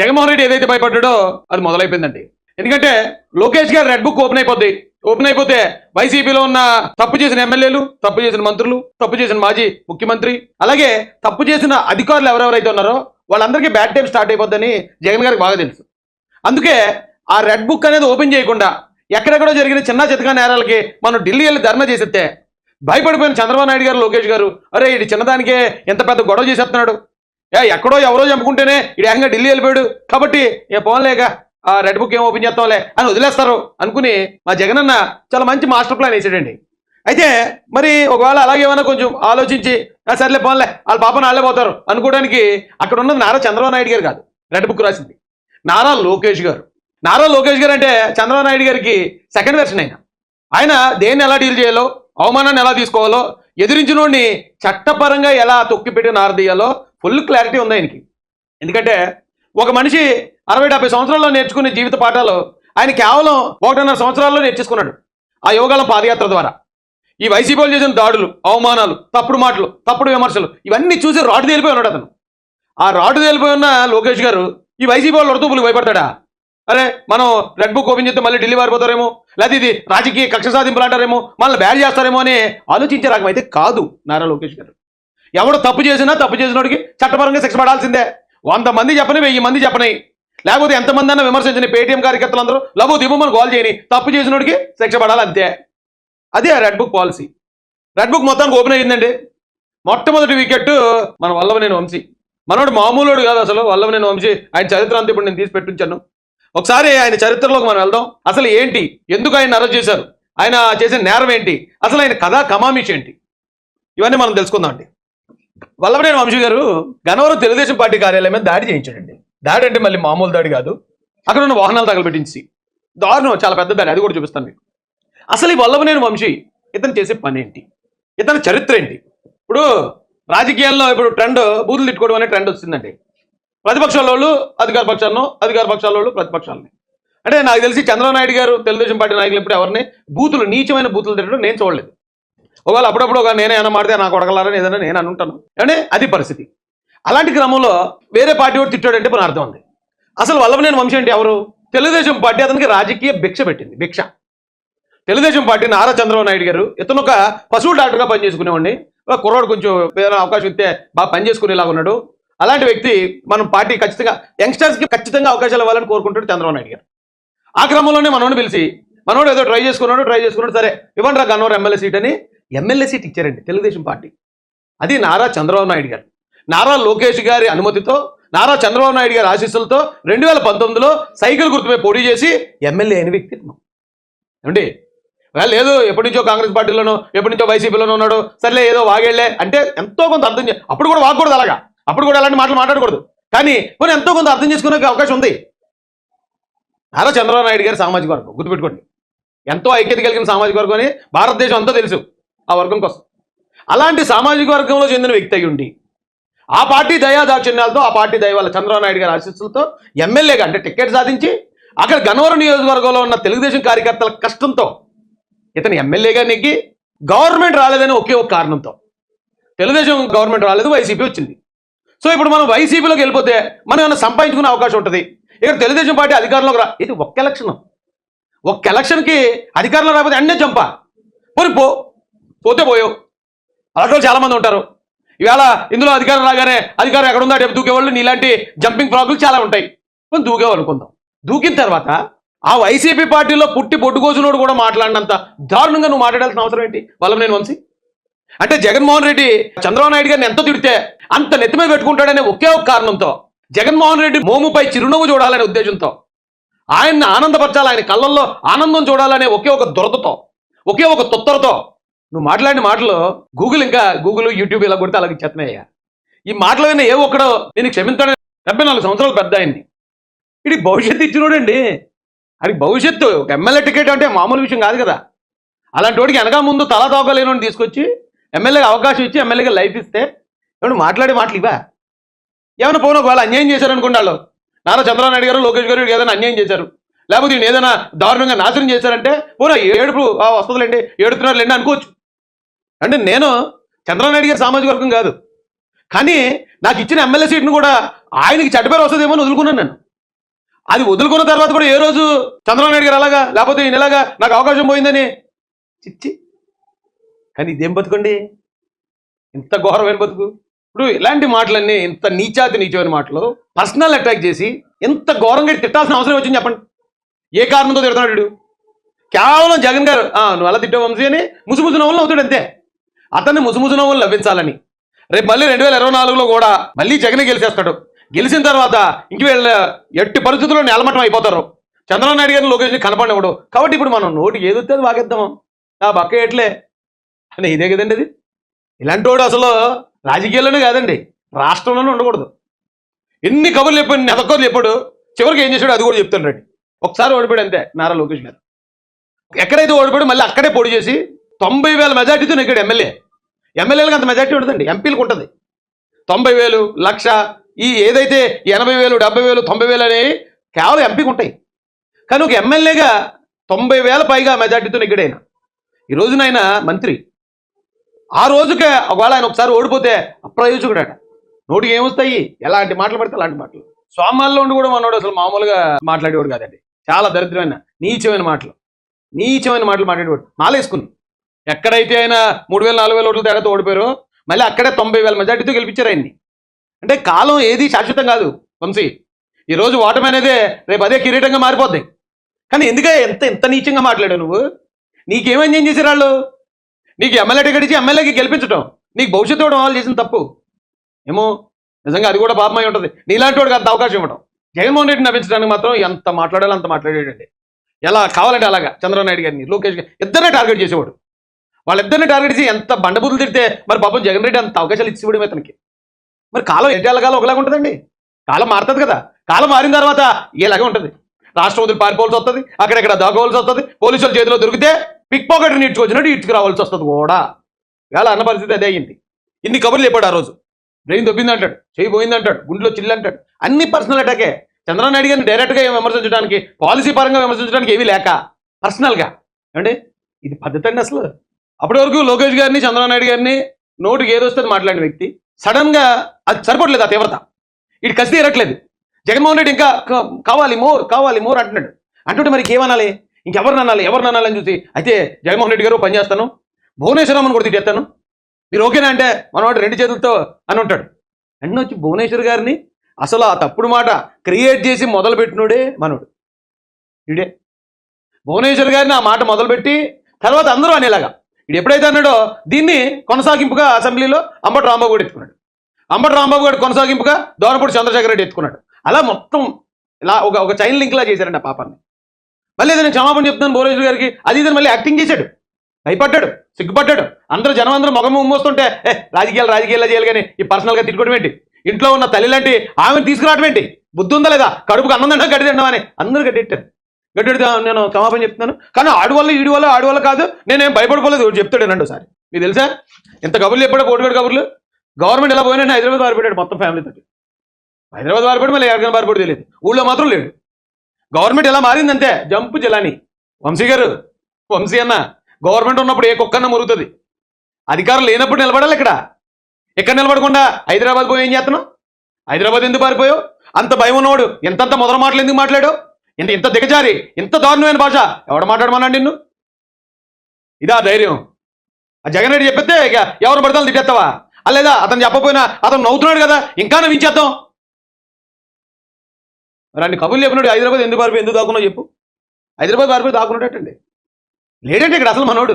జగన్మోహన్ రెడ్డి ఏదైతే భయపడ్డాడో అది మొదలైపోయిందండి. ఎందుకంటే లోకేష్ గారు రెడ్ బుక్ ఓపెన్ అయిపోద్ది. ఓపెన్ అయిపోతే వైసీపీలో ఉన్న తప్పు చేసిన ఎమ్మెల్యేలు తప్పు చేసిన మంత్రులు తప్పు చేసిన మాజీ ముఖ్యమంత్రి అలాగే తప్పు చేసిన అధికారులు ఎవరెవరైతే ఉన్నారో వాళ్ళందరికీ బ్యాడ్ టైం స్టార్ట్ అయిపోద్దని జగన్ గారికి బాగా తెలుసు. అందుకే ఆ రెడ్ బుక్ అనేది ఓపెన్ చేయకుండా ఎక్కడెక్కడో జరిగిన చిన్న చితకా నేరాలకి మనం ఢిల్లీ వెళ్ళి ధర్నా చేసేస్తే భయపడిపోయిన చంద్రబాబు నాయుడు గారు లోకేష్ గారు అరే ఇది చిన్నదానికే ఎంత పెద్ద గొడవ చేసేస్తున్నాడు. ఎక్కడో ఎవరో చంపుకుంటేనే ఇడు ఏకంగా ఢిల్లీ వెళ్ళిపోయాడు. కాబట్టి ఏ పోన్లేక ఆ రెడ్ బుక్ ఏం ఓపెన్ చేస్తాంలే అని వదిలేస్తారు. అనుకుని మా జగనన్న చాలా మంచి మాస్టర్ ప్లాన్ వేసాడండి. అయితే మరి ఒకవేళ అలాగేమన్నా కొంచెం ఆలోచించి సర్లే పోన్లే వాళ్ళ పాప నాళ్ళే పోతారు అనుకోవడానికి అక్కడ ఉన్నది నారా చంద్రబాబు నాయుడు గారు కాదు రెడ్ బుక్ రాసింది. నారా లోకేష్ గారు. నారా లోకేష్ గారు అంటే చంద్రబాబు నాయుడు గారికి సెకండ్ వెర్షన్ ఆయన ఆయన దేన్ని ఎలా డీల్ చేయాలో అవమానాన్ని ఎలా తీసుకోవాలో ఎదిరించినోడిని చట్టపరంగా ఎలా తొక్కిపెట్టి నారదీయాలో ఫుల్ క్లారిటీ ఉంది ఆయనకి. ఎందుకంటే ఒక మనిషి అరవై డెబ్బై సంవత్సరాల్లో నేర్చుకునే జీవిత పాఠాలు ఆయన కేవలం ఒకటిన్నర సంవత్సరాల్లో నేర్చేసుకున్నాడు ఆ యోగాల పాదయాత్ర ద్వారా. ఈ వైసీపీ వాళ్ళు చేసిన దాడులు అవమానాలు తప్పుడు మాటలు తప్పుడు విమర్శలు ఇవన్నీ చూసి రాటు తేలిపోయి ఉన్నాడు అతను. ఆ రాటు తేలిపోయి ఉన్న లోకేష్ గారు ఈ వైసీపీ వాళ్ళు ఉడతూపులకు భయపడతాడా? అరే మనం రెడ్ బుక్ ఓపెన్ చేస్తే మళ్ళీ ఢిల్లీ పారిపోతారేమో లేకపోతే ఇది రాజకీయ కక్ష సాధింపులు అంటారేమో? మళ్ళీ బ్యాడ్ చేస్తారేమో అని ఆలోచించే రకం అయితే కాదు నారా లోకేష్ గారు. ఎవడు తప్పు చేసినా తప్పు చేసినోడికి చట్టపరంగా శిక్ష పడాల్సిందే. వంద మంది చెప్పని వెయ్యి మంది చెప్పని. లేకపోతే ఎంతమంది అన్న విమర్శించని పేటీఎం కార్యకర్తలందరూ లబు దిబ్బమని గోల్ చేయని. తప్పు చేసినోడికి శిక్ష పడాలి అంతే అదే ఆ red book policy. Red book మొత్తానికి ఓపెన్ అయ్యిందండి. మొట్టమొదటి వికెట్ మన వల్లభనేని వంశీ. మనోడు మామూలుడు కాదు అసలు వల్లభనేని వంశీ. ఆయన చరిత్ర అంతా ఇప్పుడు నేను తీసి పెట్టించాను. ఒకసారి ఆయన చరిత్రలోకి మనం వెళ్దాం. అసలు ఏంటి? ఎందుకు ఆయన అరెస్ట్ చేశారు? ఆయన చేసిన నేరం ఏంటి? అసలు ఆయన కథా కమామిష్ ఏంటి ఇవన్నీ మనం తెలుసుకుందాం అండి వల్లభనేని వంశీ గారు గనవరం తెలుగుదేశం పార్టీ కార్యాలయం మీద దాడి చేయించాడండి. దాడి అంటే మళ్ళీ మామూలు దాడి కాదు. అక్కడ ఉన్న వాహనాలు తగలబెట్టించి. దారుణం చాలా పెద్ద దాడి అది కూడా చూపిస్తాను మీకు. అసలు ఈ వల్లభనేని వంశీ ఇతను చేసే పని ఏంటి? ఇతని చరిత్ర ఏంటి? ఇప్పుడు రాజకీయాల్లో ఇప్పుడు ట్రెండ్ బూతులు తిట్టుకోవడం అనే ట్రెండ్ వచ్చిందండి. ప్రతిపక్షాల వాళ్ళు అధికార పక్షాలను అధికార పక్షాల వాళ్ళు ప్రతిపక్షాలని. అంటే నాకు తెలిసి చంద్రబాబు నాయుడు గారు తెలుగుదేశం పార్టీ నాయకులు ఎప్పుడు ఎవరిని? బూతులు నీచమైన బూతులు తిట్టడం నేను చూడలేదు. ఒకవేళ అప్పుడప్పుడు ఒక నేనే ఏమైనా మాడితే నాకు కొడగలారని ఏదైనా నేను అనుంటాను. అంటే అది పరిస్థితి. అలాంటి క్రమంలో వేరే పార్టీ వాడు తిట్టాడంటే మన అర్థం ఉంది. అసలు వల్లభనేని వంశీ అంటే ఎవరు? తెలుగుదేశం పార్టీ అతనికి రాజకీయ భిక్ష పెట్టింది భిక్ష. తెలుగుదేశం పార్టీ నారా చంద్రబాబు నాయుడు గారు ఇతను ఒక పశువు డాక్టర్గా పనిచేసుకునేవాడిని. ఒక కుర్రాడు కొంచెం ఏదైనా అవకాశం ఇస్తే బాగా పనిచేసుకునేలాగా ఉన్నాడు. అలాంటి వ్యక్తి మనం పార్టీ ఖచ్చితంగా యంగ్స్టర్స్కి ఖచ్చితంగా అవకాశాలు ఇవ్వాలని కోరుకుంటాడు చంద్రబాబు నాయుడు గారు. ఆ క్రమంలోనే మనోడిని పిలిచి మనోడు ఏదో ట్రై చేసుకున్నాడు ట్రై చేసుకున్నాడు సరే ఇవ్వండి రా గన్నవరం ఎమ్మెల్యే సీట్ అని ఎమ్మెల్యే సీట్ ఇచ్చారండి తెలుగుదేశం పార్టీ. అది నారా చంద్రబాబు నాయుడు గారు. నారా లోకేష్ గారి అనుమతితో నారా చంద్రబాబు నాయుడు గారి ఆశీస్సులతో రెండు వేల పంతొమ్మిదిలో సైకిల్ గుర్తుపై పోటీ చేసి ఎమ్మెల్యే అయిన వ్యక్తి ఏమండి? లేదు ఎప్పటి నుంచో కాంగ్రెస్ పార్టీలోనో ఎప్పటి నుంచో వైసీపీలోనో ఉన్నాడు సర్లే ఏదో వాగేళ్ళే అంటే ఎంతో కొంత అర్థం చే అప్పుడు కూడా వాగకూడదు అలాగా. అప్పుడు కూడా అలాంటి మాటలు మాట్లాడకూడదు. కానీ కొన్ని ఎంతో కొంత అర్థం చేసుకునే అవకాశం ఉంది. నారా చంద్రబాబు నాయుడు గారి సామాజిక వర్గం గుర్తుపెట్టుకోండి. ఎంతో ఐక్యత కలిగిన సామాజిక వర్గం అని భారతదేశం అంతా తెలుసు. ఆ వర్గం కోసం. అలాంటి సామాజిక వర్గంలో చెందిన వ్యక్తి అయి ఉండి ఆ పార్టీ దయాదాక్షిణ్యాలతో ఆ పార్టీ దయ వల్ల చంద్రబాబు గారి ఆశీస్సులతో ఎమ్మెల్యేగా అంటే టికెట్ సాధించి అక్కడ గన్నవరం నియోజకవర్గంలో ఉన్న తెలుగుదేశం కార్యకర్తల కష్టంతో ఇతను ఎమ్మెల్యేగా నెగ్గి గవర్నమెంట్ రాలేదని ఒకే ఒక కారణంతో. తెలుగుదేశం గవర్నమెంట్ రాలేదు వైసీపీ వచ్చింది. సో ఇప్పుడు మనం వైసీపీలోకి వెళ్ళిపోతే మనం ఏమైనా సంపాదించుకునే అవకాశం ఉంటుంది? ఇక్కడ తెలుగుదేశం పార్టీ అధికారంలోకి రా. ఇది ఒక్క ఎలక్షన్. ఒక్క ఎలక్షన్కి అధికారంలో రాకపోతే అన్నీ చంప. పోనీ పో. పోతే పోయావు. అలాంటి చాలా మంది ఉంటారు. ఇవాళ ఇందులో అధికారం రాగానే అధికారం ఎక్కడ ఉందో అటు దూకేవాళ్ళు నీలాంటి జంపింగ్ ప్రాబ్లమ్స్ చాలా ఉంటాయి. మనం దూకేవు అనుకుందాం. దూకిన తర్వాత ఆ వైసీపీ పార్టీలో పుట్టి పొట్టుకోసినోడు కూడా మాట్లాడినంత దారుణంగా నువ్వు మాట్లాడాల్సిన అవసరం ఏంటి? వల్లభనేని వంశీ? అంటే జగన్మోహన్ రెడ్డి చంద్రబాబు నాయుడు గారిని ఎంత తిడితే అంత నెత్తి మీద పెట్టుకుంటాడనే ఒకే ఒక కారణంతో జగన్మోహన్ రెడ్డి మోముపై చిరునవ్వు చూడాలనే ఉద్దేశంతో ఆయన్ని ఆనందపరచాలి ఆయన కళ్ళల్లో ఆనందం చూడాలనే ఒకే ఒక దురదతో ఒకే ఒక తొత్తరతో నువ్వు మాట్లాడిన మాటలు గూగుల్ ఇంకా గూగుల్ యూట్యూబ్ ఇలా కొడితే అలాగే చెత్తనయ్యా ఈ మాటలు విన్న ఏ ఒక్కడో నేను క్షమించాడని డెబ్బై నాలుగు సంవత్సరాలు పెద్ద ఆయన్ని. ఇది భవిష్యత్తు ఇచ్చినోడండి. అది భవిష్యత్తు ఒక ఎమ్మెల్యే టికెట్ అంటే మామూలు విషయం కాదు కదా. అలాంటి వాడికి వెనక ముందు తల తోకలేని తీసుకొచ్చి ఎమ్మెల్యేకి అవకాశం ఇచ్చి ఎమ్మెల్యేగా లైఫ్ ఇస్తే ఏమన్నా మాట్లాడే మాటలు ఇవా ఏమైనా పోను ఒకవేళ అన్యాయం చేశారనుకోండి వాళ్ళు. నారా చంద్రబాబు నాయుడు గారు లోకేష్ గారు ఏదైనా అన్యాయం చేశారు. లేకపోతే ఏదైనా దారుణంగా నాశనం చేశారంటే పోనా ఏడుపు ఆ, వస్తుందిలేండి ఏడుతున్నారులేండి అనుకోవచ్చు. అంటే నేను చంద్రనాయుడు గారి సామాజిక వర్గం కాదు. కానీ నాకు ఇచ్చిన ఎమ్మెల్యే సీట్ను కూడా ఆయనకి చెడ్డపేరు వస్తుందేమో అని వదులుకున్నాను నేను. అది వదులుకున్న తర్వాత కూడా ఏ రోజు చంద్రబాబు గారు అలాగా లేకపోతే ఈయన ఎలాగా నాకు అవకాశం పోయిందని? చిచ్చి. కానీ ఇదేం బతుకండి? ఇంత ఘోరమైన బతుకు. ఇప్పుడు ఇలాంటి మాటలన్నీ ఇంత నీచాతి నీచమైన మాటలు పర్సనల్ అటాక్ చేసి ఎంత ఘోరంగా తిట్టాల్సిన అవసరం వచ్చింది చెప్పండి. ఏ కారణంతో తిడుతున్నాడు కేవలం జగన్ గారు నువ్వు అలా తిట్టావు వంశీ అని ముసుముసు నవ్వులు అవుతాడు అంతే. అతన్ని ముసుముసున వాళ్ళు లభించాలని రేపు మళ్ళీ రెండు వేల ఇరవై నాలుగులో కూడా మళ్ళీ జగన్ గెలిచేస్తాడు. గెలిచిన తర్వాత ఇంక వీళ్ళ ఎట్టి పరిస్థితుల్లో నేలమట్టం అయిపోతారు. చంద్రబాబు నాయుడు గారిని లోకేష్ని కనపడినప్పుడు కాబట్టి ఇప్పుడు మనం నోటికి ఏది అది వాగేద్దాం. ఆ బక్క ఎట్లే అని ఇదే కదండి అది. ఇలాంటి వాడు అసలు రాజకీయాల్లోనే కాదండి. రాష్ట్రంలోనే ఉండకూడదు. ఎన్ని కబుర్లు చెప్పాడు నెతకబుర్లు చెప్పాడు చివరికి ఏం చేశాడు అది కూడా చెప్తాను రండి. ఒకసారి ఓడిపోయాడు అంతే నారా లోకేష్ గారు. ఎక్కడైతే ఓడిపోయాడు మళ్ళీ అక్కడే పొడి చేసి తొంభై వేల మెజార్టీతో నెగ్గాడు ఎమ్మెల్యే. ఎమ్మెల్యేలకు అంత మెజార్టీ ఉంటుందండి ఎంపీలకు ఉంటుంది. తొంభై వేలు లక్ష ఈ ఏదైతే ఎనభై వేలు డెబ్బై వేలు తొంభై వేలు అనేవి కేవలం ఎంపీకి ఉంటాయి. కానీ ఒక ఎమ్మెల్యేగా తొంభై వేల పైగా మెజార్టీతో నెగ్గాడు ఈ రోజున ఆయన మంత్రి. ఆ రోజుకే ఒకవేళ ఆయన ఒకసారి ఓడిపోతే అప్రయోజకుడట. నోటికి ఏమొస్తాయి? ఎలాంటి మాటలు పడితే అలాంటి మాటలు. స్వామాల్లో ఉండి కూడా మనోడు అసలు మామూలుగా మాట్లాడేవాడు కాదండి. చాలా దరిద్రమైన నీచమైన మాటలు. నీచమైన మాటలు మాట్లాడేవాడు. మాలేసుకుని ఎక్కడైతే ఆయన మూడు వేల నాలుగు వేల ఓట్ల తేడాతో ఓడిపోయారో మళ్ళీ అక్కడే తొంభై వేల మెజార్టీతో గెలిపించారు ఆయన్ని. అంటే కాలం ఏది శాశ్వతం కాదు వంశీ. ఈరోజు ఓటమి అనేదే రేపు అదే కిరీటంగా మారిపోద్ది. కానీ ఎందుకే ఎంత ఎంత నీచంగా మాట్లాడావు నువ్వు? నీకేమేం ఏం చేశారు వాళ్ళు? నీకు ఎమ్మెల్యే టికెట్ ఇచ్చి ఎమ్మెల్యేకి గెలిపించడం నీకు భవిష్యత్తు ఇవ్వడం వాళ్ళు చేసిన తప్పు. ఏమో నిజంగా అది కూడా పాపమై ఉంటుంది. నీలాంటి వాడికి అంత అవకాశం ఇవ్వడం జగన్మోహన్ రెడ్డిని నవ్వించడానికి మాత్రం ఎంత మాట్లాడాలో అంత మాట్లాడాడండి. ఎలా కావాలంటే అలాగా చంద్రబాబు నాయుడు గారిని లోకేష్ గారిని ఇద్దరే టార్గెట్ చేసేవాడు. వాళ్ళిద్దరిని టార్గెట్ చేసి ఎంత బండబుద్ధులు తిడితే మరి పాపం జగన్ రెడ్డి అంత అవకాశాలు ఇచ్చివ్వడం అతనికి. మరి కాలం ఎట్టి కాలం ఒకలాగా ఉంటుందండి? కాలం మారుతుంది కదా. కాలం మారిన తర్వాత ఇలాగే ఉంటుంది. రాష్ట్రం వదిలి పారిపోవాల్సి వస్తుంది అక్కడెక్కడ దాకోవాల్సి వస్తుంది పోలీసుల చేతిలో దొరికితే పిక్ పాకెట్ ఇడ్చుకొచ్చినట్టు ఇడ్చుకురావాల్సి వస్తుంది కూడా. వేళ అన్న పరిస్థితి అదే అయ్యింది. ఇన్ని కబుర్లు చెప్పాడు ఆ రోజు. బ్రెయిన్ దొబ్బింది అంటాడు చేయి పోయింది అంటాడు గుండెలో చిల్లు అంటాడు. అన్ని పర్సనల్ అటాకే చంద్రనాయుడు గారిని డైరెక్ట్గా విమర్శించడానికి పాలసీ పరంగా విమర్శించడానికి ఏమీ లేక పర్సనల్గా అంటే ఇది పద్ధతి అండి అసలు. అప్పటి వరకు లోకేష్ గారిని చంద్రబాబు నాయుడు గారిని నోటికి ఏదో మాట్లాడిన వ్యక్తి. సడన్గా అది సరిపడలేదు ఆ తీవ్రత. ఇటు కసి తీరట్లేదు జగన్మోహన్ రెడ్డి ఇంకా కావాలి మోర్ కావాలి మోర్ అంటున్నాడు. అంటుంటే మరి ఏమనాలి ఇంకెవరిని అనాలి? ఎవరిని అనాలి అని చూసి అయితే జగన్మోహన్ రెడ్డి గారు పని చేస్తాను అని కూడా తిట్టేస్తాను. మీరు ఓకేనా అంటే మనవాడు రెండు చేతులతో అని ఉంటాడు. అన్నీ వచ్చి భువనేశ్వర్ గారిని అసలు ఆ తప్పుడు మాట క్రియేట్ చేసి మొదలు పెట్టినోడే మనోడు. ఇడే భువనేశ్వర్ గారిని ఆ మాట మొదలుపెట్టి తర్వాత అందరూ అనేలాగా ఇది ఎప్పుడైతే అన్నాడో దీన్ని కొనసాగింపుగా అసెంబ్లీలో అంబటి రాంబాబు కూడా ఎత్తుకున్నాడు. అంబటి రాంబాబు గారు కొనసాగింపుగా దోనపూడి చంద్రశేఖర్ రెడ్డి ఎత్తుకున్నాడు. అలా మొత్తం ఇలా ఒక ఒక చైన్ లింక్లా చేశారండి ఆ పాపాన్ని. మళ్ళీ నేను క్షమాపణ చెప్తున్నాను భువనేశ్వర్ గారికి అది ఇది మళ్ళీ యాక్టింగ్ చేశాడు. భయపడ్డాడు సిగ్గుపడ్డాడు. అందరూ జనం అందరూ మొగం మోస్తుంటే ఏ రాజకీయాలు రాజకీయాలు చేయాలి కానీ ఈ పర్సనల్గా తిట్టుకోవడం ఏంటి? ఇంట్లో ఉన్న తల్లి లాంటి ఆమెను తీసుకురావడం ఏంటి? బుద్ధి ఉందా లేదా? కడుపుకు అన్నం తింటా గడ్డి తింటాం అని అందరూ గడ్డెట్టారు గడ్డెడితే నేను క్షమాపణ చెప్తున్నాను. కానీ ఆడవాళ్ళు ఈడి వల్ల ఆడు కాదు. నేనేం భయపడిపోలేదు ఒకటి చెప్తాడు రండి ఒకసారి. మీకు తెలుసా? ఇంత కబుర్లు చెప్పాడో కోటిగడు కబుర్లు? గవర్నమెంట్ ఎలా పోయినా హైదరాబాద్ పారిపోయాడు మొత్తం ఫ్యామిలీతో హైదరాబాద్ పారిపోయాడు మళ్ళీ ఎక్కడికైనా పారిపోయాడు తెలియదు. ఊళ్ళో మాత్రం లేడు. గవర్నమెంట్ ఎలా మారిందంతే జంప్ జలాని. వంశీ గారు వంశీ అన్న గవర్నమెంట్ ఉన్నప్పుడు ఏ కుక్కన్న మురుగుతుంది. అధికారం లేనప్పుడు నిలబడాలి ఇక్కడ. ఎక్కడ నిలబడకుండా హైదరాబాద్ పోయి ఏం చేస్తున్నావు? హైదరాబాద్ ఎందుకు పారిపోయావు? అంత భయం ఉన్నవాడు ఎంతంత మొదల మాటలు ఎందుకు మాట్లాడావు? ఇంత ఇంత దిగజారి ఇంత దారుణమైన భాష. ఎవడు మాట్లాడమన్నాడు నిన్ను? ఇదా ధైర్యం. ఆ జగన్ రెడ్డి చెప్పితే ఇక ఎవరు పడతాను తిట్టేస్తావా? ఆ లేదా అతను చెప్పపోయినా అతను నవ్వుతున్నాడు కదా ఇంకా నవ్వించేద్దాం. మరి అన్ని కబుర్లు చెప్పినాడు హైదరాబాద్ ఎందుకు పారిపోయి ఎందుకు దాక్కున్నావు చెప్పు. హైదరాబాద్ పారిపోయి దాక్కున్నాడటండి లేడంటే ఇక్కడ అసలు మనోడు.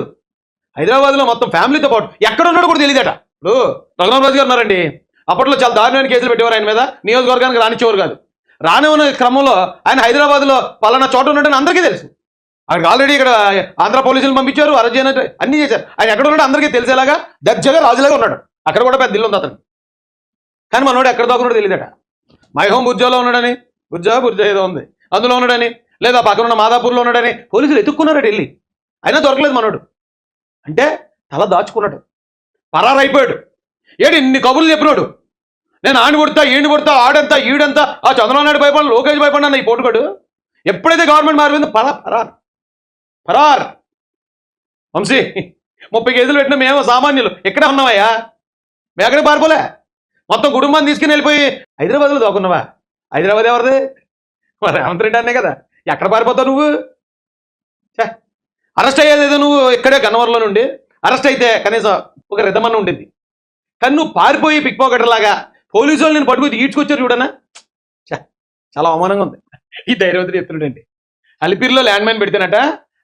హైదరాబాద్లో మొత్తం ఫ్యామిలీతో పాటు ఎక్కడ ఉన్నాడు కూడా తెలియదట ఇప్పుడు రఘునాథరాజు గారు ఉన్నారండి. అప్పట్లో చాలా దారుణమైన కేసులు పెట్టేవారు ఆయన మీద. నియోజకవర్గానికి రానిచ్చేవారు కాదు. రానివ్వని క్రమంలో ఆయన హైదరాబాద్లో పలానా చోట ఉన్నట్టు అందరికీ తెలుసు. ఆయనకు ఆల్రెడీ ఇక్కడ ఆంధ్ర పోలీసులు పంపించారు అరెస్ట్ చేయనట్టు అన్నీ చేశారు. ఆయన ఎక్కడ ఉన్నాడు అందరికీ తెలిసేలాగా దర్జాగా రాజులాగా ఉన్నాడు. అక్కడ కూడా పెద్ద ఇల్లు ఉంది అతను కానీ మనోడు ఎక్కడ దాకున్నాడు తెలియదట. మై హోమ్ బుర్జాలో ఉన్నాడని బుర్జా బుర్జా ఏదో ఉంది. అందులో ఉన్నాడని లేదా పక్కన ఉన్న మాదాపూర్లో ఉన్నాడని పోలీసులు ఎత్తుక్కున్నారట వెళ్ళి. అయినా దొరకలేదు మనోడు. అంటే తల దాచుకున్నాడు. పరారైపోయాడు. ఏడు ఇన్ని కబుర్లు చెప్పినాడు. నేను ఆని కొడతా ఈడిని కొడతా ఆడంతా ఈడంతా. ఆ చంద్రబాబు నాయుడు భయపడిన లోకేష్ భయపడినా ఈ పోటుకోడు. ఎప్పుడైతే గవర్నమెంట్ మారిపోయిందో పరా పరార్ పరార్. వంశీ ముప్పై కేజీలు పెట్టిన మేము సామాన్యులు. ఎక్కడ ఉన్నావయ్యా? మేము ఎక్కడికి పారిపోలే. మొత్తం కుటుంబాన్ని తీసుకుని వెళ్ళిపోయి హైదరాబాద్లో దాక్కున్నావా? హైదరాబాద్ ఎవరిది? మరి రేవంత్ రెడ్డి అనే కదా. ఎక్కడ పారిపోతావు నువ్వు? ఛే, అరెస్ట్ అయ్యేదేదో నువ్వు ఇక్కడే గన్నవరంలో నుండి. అరెస్ట్ అయితే కనీసం ఒక రిధమన్న ఉండింది కానీ నువ్వు పారిపోయి పిక్ పాకెటర్ లాగా పోలీసు వాళ్ళు నేను పట్టుకొని ఈడ్చుకొచ్చారు చూడనా చాలా అవమానంగా ఉంది. ఈ ధైర్యవంతుడు చెప్తున్నాడండి. అలిపిరిలో ల్యాండ్ మైన్ పెడితేనట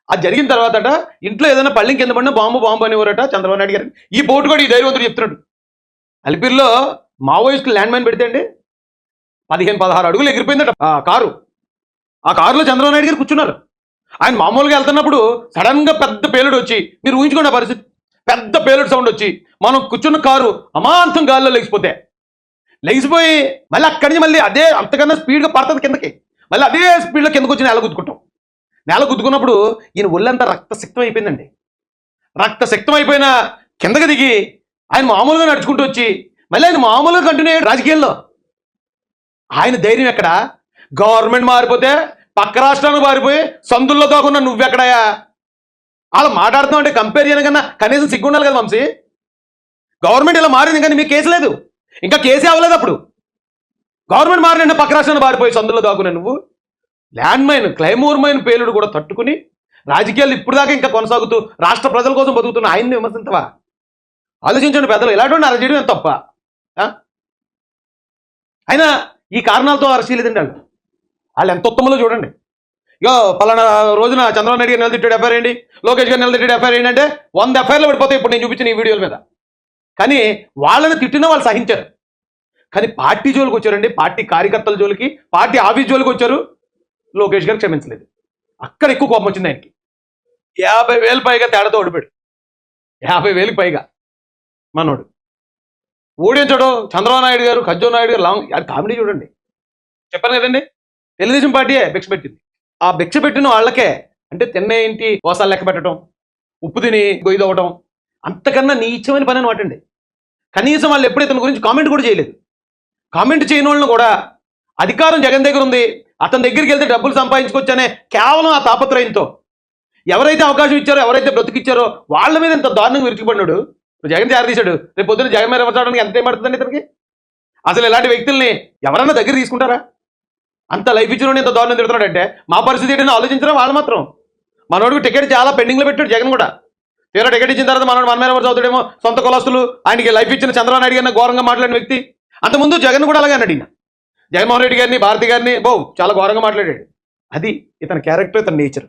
అది జరిగిన తర్వాతట ఇంట్లో ఏదైనా పళ్ళం కింద పడినా బాంబు బాంబు అనేవారట చంద్రబాబు నాయుడు గారు. ఈ బోటు కూడా ఈ ధైర్యవంతుడు చెప్తున్నాడు. అలిపిరిలో మావోయిస్టులు ల్యాండ్ మైన్ పెడితే అండి పదిహేను పదహారు అడుగులు ఎగిరిపోయిందట ఆ కారు. ఆ కారులో చంద్రబాబు నాయుడు గారు కూర్చున్నారు. ఆయన మామూలుగా వెళ్తున్నప్పుడు సడన్గా పెద్ద పేలుడు వచ్చి మీరు ఊహించుకోండి పరిస్థితి. పెద్ద పేలుడు సౌండ్ వచ్చి మనం కూర్చున్న కారు అమాంతం గాల్లో లేచిపోతే లెగిసిపోయి మళ్ళీ అక్కడి నుంచి మళ్ళీ అదే అంతకన్నా స్పీడ్గా పడుతుంది కిందకి. మళ్ళీ అదే స్పీడ్లో కిందకు వచ్చి నేల గుద్దుకుంటాం. నేల గుద్దుకున్నప్పుడు ఈయన ఒళ్ళంతా రక్తశక్తం అయిపోయిందండి. రక్తశక్తం అయిపోయిన కిందకి దిగి ఆయన మామూలుగా నడుచుకుంటూ వచ్చి మళ్ళీ ఆయన మామూలుగా కంటిన్యూ అయ్యాడు రాజకీయాల్లో ఆయన ధైర్యం ఎక్కడ? గవర్నమెంట్ మారిపోతే పక్క రాష్ట్రానికి మారిపోయి సందుల్లో దాకున్నా నువ్వెక్కడయా అలా మాట్లాడుతున్నావు అంటే కంపేర్ చేయడం కన్నా కనీసం సిగ్గు ఉండాలి కదా వంశీ. గవర్నమెంట్ ఇలా మారింది కానీ మీకు కేసు లేదు. ఇంకా కేసీ అవ్వలేదు అప్పుడు. గవర్నమెంట్ మారిన పక్క రాష్ట్రాన్ని మారిపోయి సందులో దాకునే నువ్వు. ల్యాండ్ మైన్ క్లైమోర్ మైన్ పేలుడు కూడా తట్టుకుని రాజకీయాలు ఇప్పుడు దాకా ఇంకా కొనసాగుతూ రాష్ట్ర ప్రజల కోసం బతుకుతున్న ఆయన్ని విమర్శించవా? ఆలోచించండి పెద్దలు ఇలాంటి అరెస్ట్ చేయడం తప్ప. ఆ? అయినా ఈ కారణాలతో అరెస్ట్ చేయలేదండి వాళ్ళు. వాళ్ళు ఎంత ఉత్తమంలో చూడండి. ఇగో పలానా రోజున చంద్రబాబు నాయుడు గారు నిలదీట్టాడు ఎఫ్ఐఆర్ ఏంటి? లోకేష్ గారు నిలదీట్టాడు ఎఫ్ఐఆర్ ఏంటంటే వంద ఎఫ్ఐఆర్లు పడిపోతాయి ఇప్పుడు నేను చూపించిన ఈ వీడియోల మీద. కానీ వాళ్ళని తిట్టిన వాళ్ళు సహించారు. కానీ పార్టీ జోలికి వచ్చారండి పార్టీ కార్యకర్తల జోలికి పార్టీ ఆఫీస్ జోలికి వచ్చారు. లోకేష్ గారు క్షమించలేదు. అక్కడ ఎక్కువ కోపం వచ్చింది ఆయనకి. యాభై వేలు పైగా తేడాతో ఓడిపోయాడు. యాభై వేలకు పైగా మనోడు. ఓడించడం చంద్రబాబు నాయుడు గారు ఖజ్జో నాయుడు గారు లాంగ్ కామెడీ చూడండి. చెప్పాను కదండి? తెలుగుదేశం పార్టీయే భిక్ష పెట్టింది. ఆ భిక్ష పెట్టిన వాళ్ళకే అంటే తిన్న ఏంటి కోసాలు లెక్క పెట్టడం ఉప్పు తిని గొయ్యి అవ్వడం అంతకన్నా నీచమైన పని అనమాట అండి కనీసం వాళ్ళు ఎప్పుడు ఇతని గురించి కామెంట్ కూడా చేయలేదు. కామెంట్ చేయని వాళ్ళని కూడా అధికారం జగన్ దగ్గర ఉంది. అతని దగ్గరికి వెళ్తే డబ్బులు సంపాదించుకోవచ్చనే కేవలం ఆ తాపత్రయంతో. ఎవరైతే అవకాశం ఇచ్చారో ఎవరైతే బ్రతికిచ్చారో వాళ్ళ మీద ఇంత దారుణంగా విరిచిపడినాడు జగన్ తీశాడు. రేపు పొద్దున్న జగన్ మీద ఎవరు ఎంత ఏం పడుతుందండి ఇతనికి? అసలు ఇలాంటి వ్యక్తుల్ని ఎవరన్నా దగ్గర తీసుకుంటారా? అంత లైఫ్ ఇచ్చిన ఇంత దారుణం తిడుతున్నాడంటే మా పరిస్థితి ఏంటని ఆలోచించడం వాళ్ళు మాత్రం. మనోడికి టికెట్ చాలా పెండింగ్లో పెట్టాడు జగన్ కూడా. తీరా టికెట్ ఇచ్చిన తర్వాత మనం మన మీద ఎవరు చదువుతాడేమో? సొంత కులస్తులు. ఆయనకి లైఫ్ ఇచ్చిన చంద్రబాబు నాయుడు గారిని ఘోరంగా మాట్లాడిన వ్యక్తి. అంతకుముందు జగన్ కూడా అలాగే అన్నాడు ఈయన. జగన్మోహన్ రెడ్డి గారిని భారతి గారిని బో చాలా ఘోరంగా మాట్లాడాడు. అది ఇతని క్యారెక్టర్ ఇతని నేచర్